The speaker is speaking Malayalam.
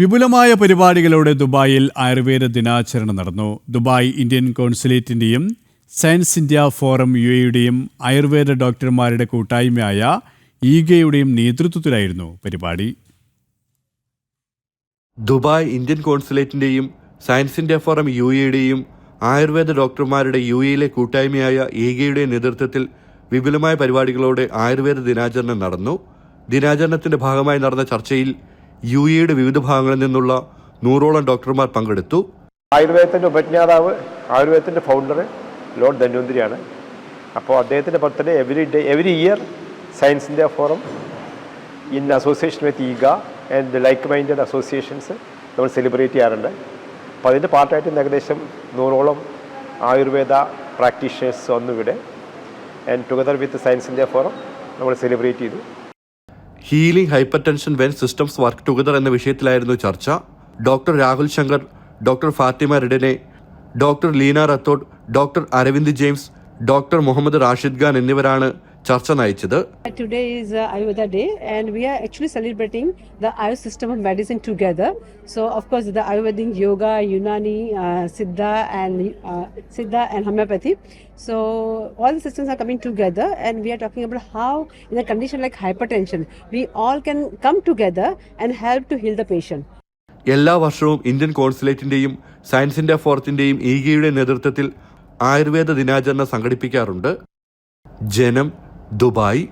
വിപുലമായ പരിപാടികളോടെ ദുബായിൽ ആയുർവേദ ദിനാചരണം നടന്നു. ദുബായ് ഇന്ത്യൻ കോൺസുലേറ്റിന്റെയും സയൻസ് ഇന്ത്യ ഫോറം യു എയുടെയും ആയുർവേദ ഡോക്ടർമാരുടെ കൂട്ടായ്മയായ ഈഗയുടെയും നേതൃത്വത്തിലായിരുന്നു പരിപാടി. ദുബായ് ഇന്ത്യൻ കോൺസുലേറ്റിന്റെയും സയൻസ് ഇന്ത്യ ഫോറം യു എയുടെയും ആയുർവേദ ഡോക്ടർമാരുടെ യു എയിലെ കൂട്ടായ്മയായ ഈഗയുടെ നേതൃത്വത്തിൽ വിപുലമായ പരിപാടികളോടെ ആയുർവേദ ദിനാചരണം നടന്നു. ദിനാചരണത്തിന്റെ ഭാഗമായി നടന്ന ചർച്ചയിൽ യു എയുടെ വിവിധ ഭാഗങ്ങളിൽ നിന്നുള്ള നൂറോളം ഡോക്ടർമാർ പങ്കെടുത്തു. ആയുർവേദത്തിന്റെ ഉപജ്ഞാതാവ് ആയുർവേദത്തിന്റെ ഫൗണ്ടർ ലോർഡ് ധന്വന്തിരിയാണ്. അപ്പോൾ അദ്ദേഹത്തിന്റെ birthday every day every year science India forum in association with Iga and like minded associations നമ്മൾ സെലിബ്രേറ്റ് ചെയ്യാറുണ്ട്. അപ്പോൾ അതിന്റെ പാർട്ടായിട്ട് ഏകദേശം നൂറോളം ആയുർവേദ പ്രാക്ടീഷണേഴ്സ് വന്നു ഇവിടെ and together with science India forum നമ്മൾ സെലിബ്രേറ്റ് ചെയ്തു. Healing hypertension when systems work together എന്ന വിഷയത്തിലായിരുന്നു ചർച്ച. Doctor Rahul Shankar doctor Fathima റിഡനെ doctor Leena Rathod doctor Aravind James doctor Muhammad Rashid Khan എന്നിവരാണ് ചർച്ച നയിച്ചത് uh, Ayurveda Day, and we are actually celebrating the Ayurveda system of medicine together. So, of course, the Ayurvedic yoga, Unani, uh, Siddha, and uh, Siddha and homeopathy. So, all the systems are coming together, and we are talking about how, in a condition like hypertension, we all can come together and help to heal the patient. എല്ലാ വർഷവും ഇന്ത്യൻ കോൺസുലേറ്റിന്റെയും സയൻസ് ഇന്ത്യ ഫോറത്തിന്റെയും ഈഗയുടെ നേതൃത്വത്തിൽ ആയുർവേദ ദിനാചരണം സംഘടിപ്പിക്കാറുണ്ട് ജനം ദുബായ്